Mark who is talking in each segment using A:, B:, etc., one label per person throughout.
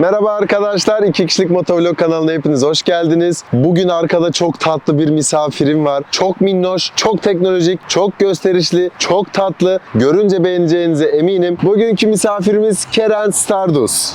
A: Merhaba arkadaşlar, iki kişilik motovlog kanalına hepiniz hoş geldiniz. Bugün arkada çok tatlı bir misafirim var. Çok minnoş, çok teknolojik, çok gösterişli, çok tatlı. Görünce beğeneceğinize eminim. Bugünkü misafirimiz Keren Stardust.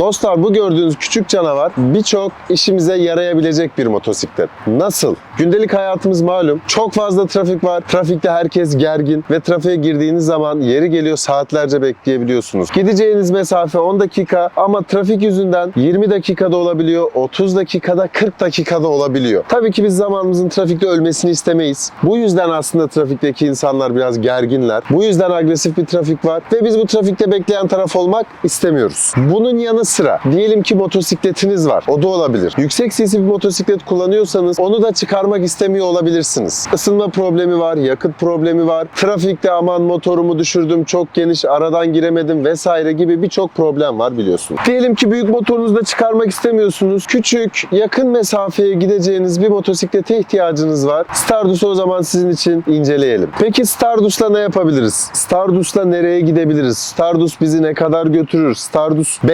A: Dostlar bu gördüğünüz küçük canavar birçok işimize yarayabilecek bir motosiklet. Nasıl? Gündelik hayatımız malum. Çok fazla trafik var. Trafikte herkes gergin ve trafiğe girdiğiniz zaman yeri geliyor saatlerce bekleyebiliyorsunuz. Gideceğiniz mesafe 10 dakika ama trafik yüzünden 20 dakikada olabiliyor, 30 dakikada, 40 dakikada olabiliyor. Tabii ki biz zamanımızın trafikte ölmesini istemeyiz. Bu yüzden aslında trafikteki insanlar biraz gerginler. Bu yüzden agresif bir trafik var ve biz bu trafikte bekleyen taraf olmak istemiyoruz. Bunun yanı sıra diyelim ki motosikletiniz var. O da olabilir. Yüksek sesli bir motosiklet kullanıyorsanız onu da çıkarmak istemiyor olabilirsiniz. Isınma problemi var, yakıt problemi var. Trafikte aman motorumu düşürdüm, çok geniş, aradan giremedim vesaire gibi birçok problem var biliyorsunuz. Diyelim ki büyük motorunuzu da çıkarmak istemiyorsunuz. Küçük, yakın mesafeye gideceğiniz bir motosiklete ihtiyacınız var. Stardust'u o zaman sizin için inceleyelim. Peki Stardust'la ne yapabiliriz? Stardust'la nereye gidebiliriz? Stardust bizi ne kadar götürür? Stardust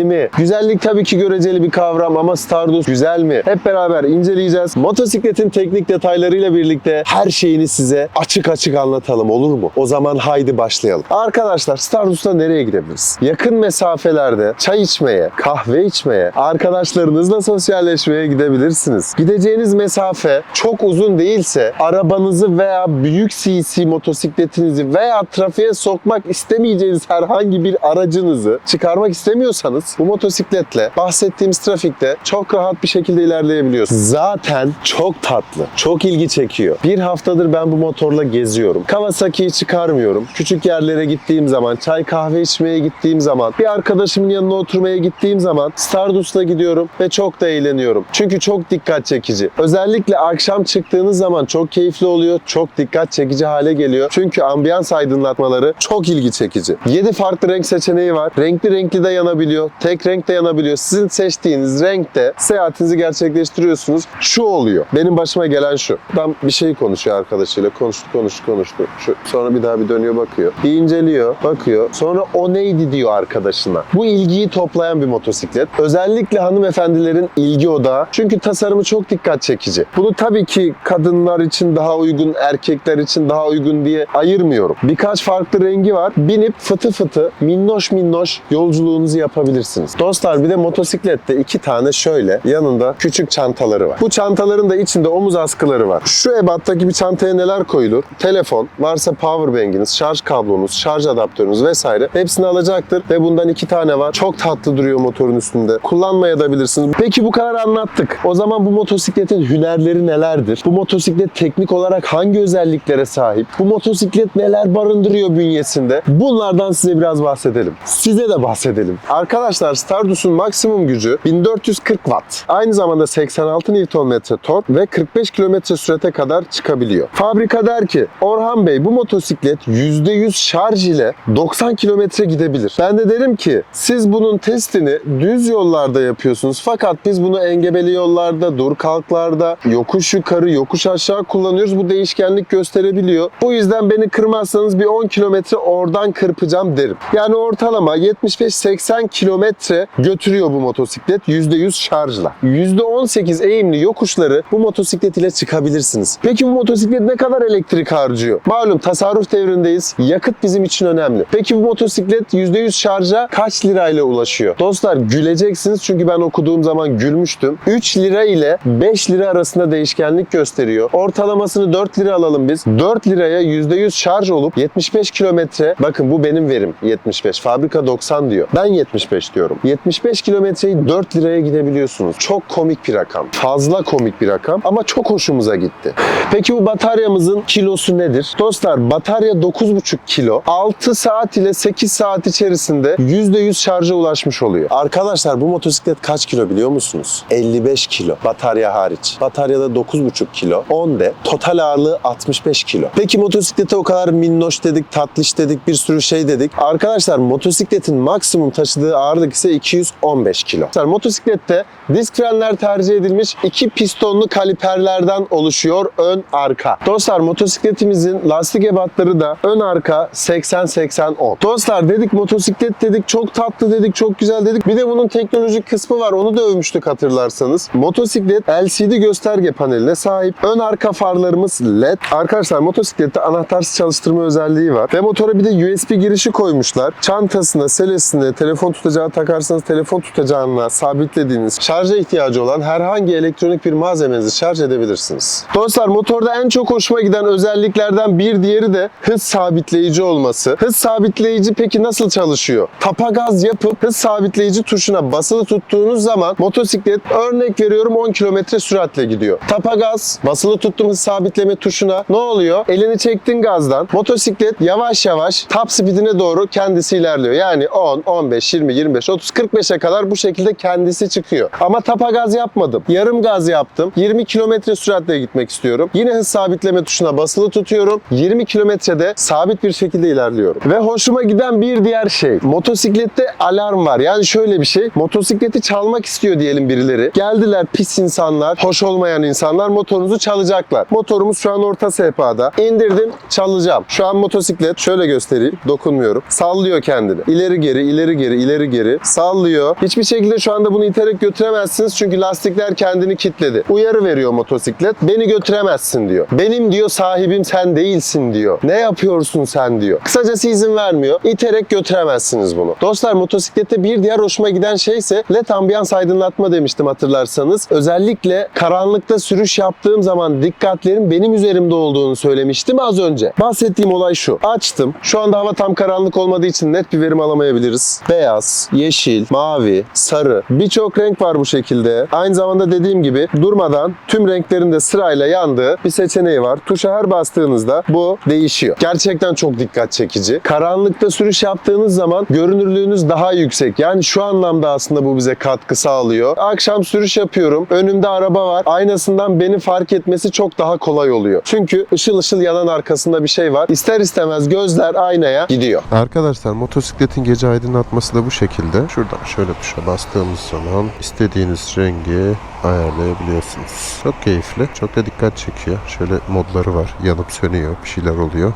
A: mi? Güzellik tabii ki göreceli bir kavram ama Stardust güzel mi? Hep beraber inceleyeceğiz. Motosikletin teknik detaylarıyla birlikte her şeyini size açık açık anlatalım olur mu? O zaman haydi başlayalım. Arkadaşlar Stardust'la nereye gidebiliriz? Yakın mesafelerde çay içmeye, kahve içmeye, arkadaşlarınızla sosyalleşmeye gidebilirsiniz. Gideceğiniz mesafe çok uzun değilse arabanızı veya büyük CC motosikletinizi veya trafiğe sokmak istemeyeceğiniz herhangi bir aracınızı çıkarmak istemiyorsanız bu motosikletle bahsettiğimiz trafikte çok rahat bir şekilde ilerleyebiliyorsunuz. Zaten çok tatlı, çok ilgi çekiyor. Bir haftadır ben bu motorla geziyorum. Kawasaki'yi çıkarmıyorum. Küçük yerlere gittiğim zaman, çay kahve içmeye gittiğim zaman, bir arkadaşımın yanına oturmaya gittiğim zaman Stardust'la gidiyorum ve çok da eğleniyorum. Çünkü çok dikkat çekici. Özellikle akşam çıktığınız zaman çok keyifli oluyor, çok dikkat çekici hale geliyor. Çünkü ambiyans aydınlatmaları çok ilgi çekici. 7 farklı renk seçeneği var. Renkli renkli de yanabiliyor, tek renk de yanabiliyor. Sizin seçtiğiniz renkte seyahatinizi gerçekleştiriyorsunuz. Şu oluyor. Benim başıma gelen şu. Ben bir şey konuşuyor arkadaşıyla. Konuştu, konuştu, konuştu. Şu, sonra bir daha bir dönüyor bakıyor. Bir inceliyor, bakıyor. Sonra o neydi diyor arkadaşına. Bu ilgiyi toplayan bir motosiklet. Özellikle hanımefendilerin ilgi odağı. Çünkü tasarımı çok dikkat çekici. Bunu tabii ki kadınlar için daha uygun, erkekler için daha uygun diye ayırmıyorum. Birkaç farklı rengi var. Binip fıtı fıtı, minnoş minnoş yolculuğunuzu yapabilirsiniz. Dostlar bir de motosiklette iki tane şöyle yanında küçük çantaları var. Bu çantaların da içinde omuz askıları var. Şu ebattaki bir çantaya neler koyulur? Telefon, varsa powerbank'iniz, şarj kablonuz, şarj adaptörünüz vesaire hepsini alacaktır ve bundan iki tane var. Çok tatlı duruyor motorun üstünde. Kullanmaya da bilirsiniz. Peki bu kadar anlattık. O zaman bu motosikletin hünerleri nelerdir? Bu motosiklet teknik olarak hangi özelliklere sahip? Bu motosiklet neler barındırıyor bünyesinde? Bunlardan size biraz bahsedelim. Size de bahsedelim. Arkadaşlar Stardust'un maksimum gücü 1440 Watt. Aynı zamanda 86 Nm tork ve 45 km sürate kadar çıkabiliyor. Fabrika der ki Orhan Bey bu motosiklet %100 şarj ile 90 km gidebilir. Ben de derim ki siz bunun testini düz yollarda yapıyorsunuz fakat biz bunu engebeli yollarda, dur kalklarda, yokuş yukarı, yokuş aşağı kullanıyoruz. Bu değişkenlik gösterebiliyor. Bu yüzden beni kırmazsanız bir 10 kilometre oradan kırpacağım derim. Yani ortalama 75-80 km kilometre götürüyor bu motosiklet %100 şarjla. %18 eğimli yokuşları bu motosiklet ile çıkabilirsiniz. Peki bu motosiklet ne kadar elektrik harcıyor? Malum tasarruf devrindeyiz. Yakıt bizim için önemli. Peki bu motosiklet %100 şarja kaç lirayla ulaşıyor? Dostlar güleceksiniz çünkü ben okuduğum zaman gülmüştüm. 3 lira ile 5 lira arasında değişkenlik gösteriyor. Ortalamasını 4 lira alalım biz. 4 liraya %100 şarj olup 75 kilometre bakın bu benim verim 75. Fabrika 90 diyor. Ben 75 diyorum. 75 kilometreyi 4 liraya gidebiliyorsunuz. Çok komik bir rakam. Fazla komik bir rakam ama çok hoşumuza gitti. Peki bu bataryamızın kilosu nedir? Dostlar batarya 9,5 kilo. 6 saat ile 8 saat içerisinde %100 şarja ulaşmış oluyor. Arkadaşlar bu motosiklet kaç kilo biliyor musunuz? 55 kilo. Batarya hariç. Bataryada 9,5 kilo. 10 de. Total ağırlığı 65 kilo. Peki motosiklete o kadar minnoş dedik, tatlış dedik, bir sürü şey dedik. Arkadaşlar motosikletin maksimum taşıdığı ağırlık ise 215 kilo. Arkadaşlar motosiklette disk frenler tercih edilmiş iki pistonlu kaliperlerden oluşuyor ön arka. Dostlar motosikletimizin lastik ebatları da ön arka 80-80-10. Dostlar dedik motosiklet dedik çok tatlı dedik çok güzel dedik. Bir de bunun teknolojik kısmı var onu da övmüştük hatırlarsanız. Motosiklet LCD gösterge paneline sahip. Ön arka farlarımız LED. Arkadaşlar motosiklette anahtarsız çalıştırma özelliği var. Ve motora bir de USB girişi koymuşlar. Çantasına, selesine, telefon tutacağı takarsanız telefon tutacağına sabitlediğiniz şarja ihtiyacı olan herhangi elektronik bir malzemenizi şarj edebilirsiniz. Dostlar motorda en çok hoşuma giden özelliklerden bir diğeri de hız sabitleyici olması. Hız sabitleyici peki nasıl çalışıyor? Tapa gaz yapıp hız sabitleyici tuşuna basılı tuttuğunuz zaman motosiklet örnek veriyorum 10 kilometre süratle gidiyor. Tapa gaz basılı tuttuğum hız sabitleme tuşuna ne oluyor? Elini çektin gazdan motosiklet yavaş yavaş top speedine doğru kendisi ilerliyor. Yani 10, 15, 20, 25, 30, 45'e kadar bu şekilde kendisi çıkıyor. Ama tapa gaz yapmadım. Yarım gaz yaptım. 20 kilometre süratle gitmek istiyorum. Yine hız sabitleme tuşuna basılı tutuyorum. 20 kilometrede sabit bir şekilde ilerliyorum. Ve hoşuma giden bir diğer şey. Motosiklette alarm var. Yani şöyle bir şey. Motosikleti çalmak istiyor diyelim birileri. Geldiler pis insanlar, hoş olmayan insanlar motorunuzu çalacaklar. Motorumuz şu an orta sehpada. İndirdim, çalacağım. Şu an motosiklet şöyle göstereyim. Dokunmuyorum. Sallıyor kendini. İleri geri, ileri geri, ileri geri. Sallıyor. Hiçbir şekilde şu anda bunu iterek götüremezsiniz çünkü lastikler kendini kilitledi. Uyarı veriyor motosiklet. Beni götüremezsin diyor. Benim diyor sahibim sen değilsin diyor. Ne yapıyorsun sen diyor. Kısacası izin vermiyor. İterek götüremezsiniz bunu. Dostlar motosiklette bir diğer hoşuma giden şey ise led ambiyans aydınlatma demiştim hatırlarsanız. Özellikle karanlıkta sürüş yaptığım zaman dikkatlerin benim üzerimde olduğunu söylemiştim az önce. Bahsettiğim olay şu. Açtım. Şu anda hava tam karanlık olmadığı için net bir verim alamayabiliriz. Beyaz, yeşil, mavi, sarı. Birçok renk var bu şekilde. Aynı zamanda dediğim gibi durmadan tüm renklerin de sırayla yandığı bir seçeneği var. Tuşa her bastığınızda bu değişiyor. Gerçekten çok dikkat çekici. Karanlıkta sürüş yaptığınız zaman görünürlüğünüz daha yüksek. Yani şu anlamda aslında bu bize katkı sağlıyor. Akşam sürüş yapıyorum. Önümde araba var. Aynasından beni fark etmesi çok daha kolay oluyor. Çünkü ışıl ışıl yanan arkasında bir şey var. İster istemez gözler aynaya gidiyor.
B: Arkadaşlar motosikletin gece aydınlatması da bu şekilde. Şuradan şöyle tuşa bastığımız zaman istediğiniz rengi ayarlayabiliyorsunuz. Çok keyifli. Çok da dikkat çekiyor. Şöyle modları var. Yanıp sönüyor. Bir şeyler oluyor.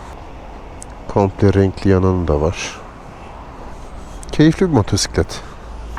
B: Komple renkli yananı da var. Keyifli bir motosiklet.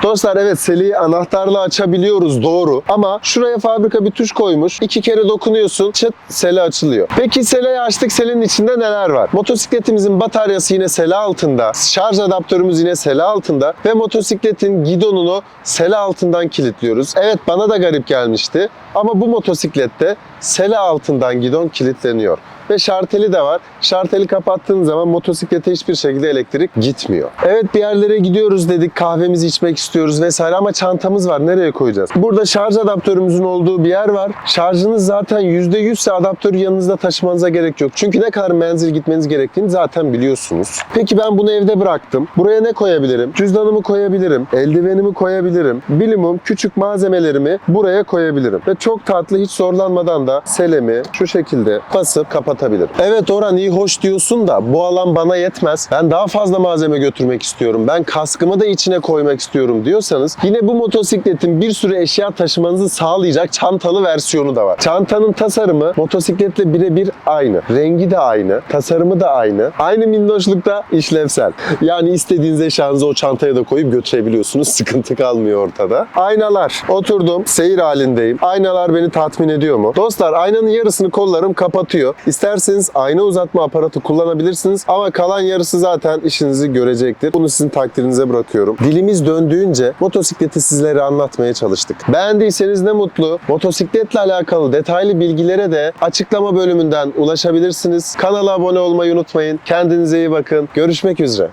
A: Dostlar evet seliği anahtarla açabiliyoruz doğru ama şuraya fabrika bir tuş koymuş. İki kere dokunuyorsun çıt sele açılıyor. Peki seleyi açtık selin içinde neler var? Motosikletimizin bataryası yine sele altında. Şarj adaptörümüz yine sele altında ve motosikletin gidonunu sele altından kilitliyoruz. Evet bana da garip gelmişti ama bu motosiklette sele altından gidon kilitleniyor. Ve şarteli de var. Şarteli kapattığın zaman motosiklete hiçbir şekilde elektrik gitmiyor. Evet bir yerlere gidiyoruz dedik kahvemizi içmek istiyoruz vesaire ama çantamız var nereye koyacağız? Burada şarj adaptörümüzün olduğu bir yer var. Şarjınız zaten %100 ise adaptörü yanınızda taşımanıza gerek yok. Çünkü ne kadar menzil gitmeniz gerektiğini zaten biliyorsunuz. Peki ben bunu evde bıraktım. Buraya ne koyabilirim? Cüzdanımı koyabilirim. Eldivenimi koyabilirim. Bilimum küçük malzemelerimi buraya koyabilirim. Ve çok tatlı hiç zorlanmadan da selemi şu şekilde basıp kapatabilirim kapatabilir. Evet Orhan iyi hoş diyorsun da bu alan bana yetmez. Ben daha fazla malzeme götürmek istiyorum. Ben kaskımı da içine koymak istiyorum diyorsanız yine bu motosikletin bir sürü eşya taşımanızı sağlayacak çantalı versiyonu da var. Çantanın tasarımı motosikletle birebir aynı. Rengi de aynı. Tasarımı da aynı. Aynı minnoşlukta işlevsel. Yani istediğiniz eşyanızı o çantaya da koyup götürebiliyorsunuz. Sıkıntı kalmıyor ortada. Aynalar. Oturdum. Seyir halindeyim. Aynalar beni tatmin ediyor mu? Dostlar aynanın yarısını kollarım kapatıyor. İsterseniz ayna uzatma aparatı kullanabilirsiniz ama kalan yarısı zaten işinizi görecektir. Bunu sizin takdirinize bırakıyorum. Dilimiz döndüğünce motosikleti sizlere anlatmaya çalıştık. Beğendiyseniz ne mutlu. Motosikletle alakalı detaylı bilgilere de açıklama bölümünden ulaşabilirsiniz. Kanala abone olmayı unutmayın. Kendinize iyi bakın. Görüşmek üzere.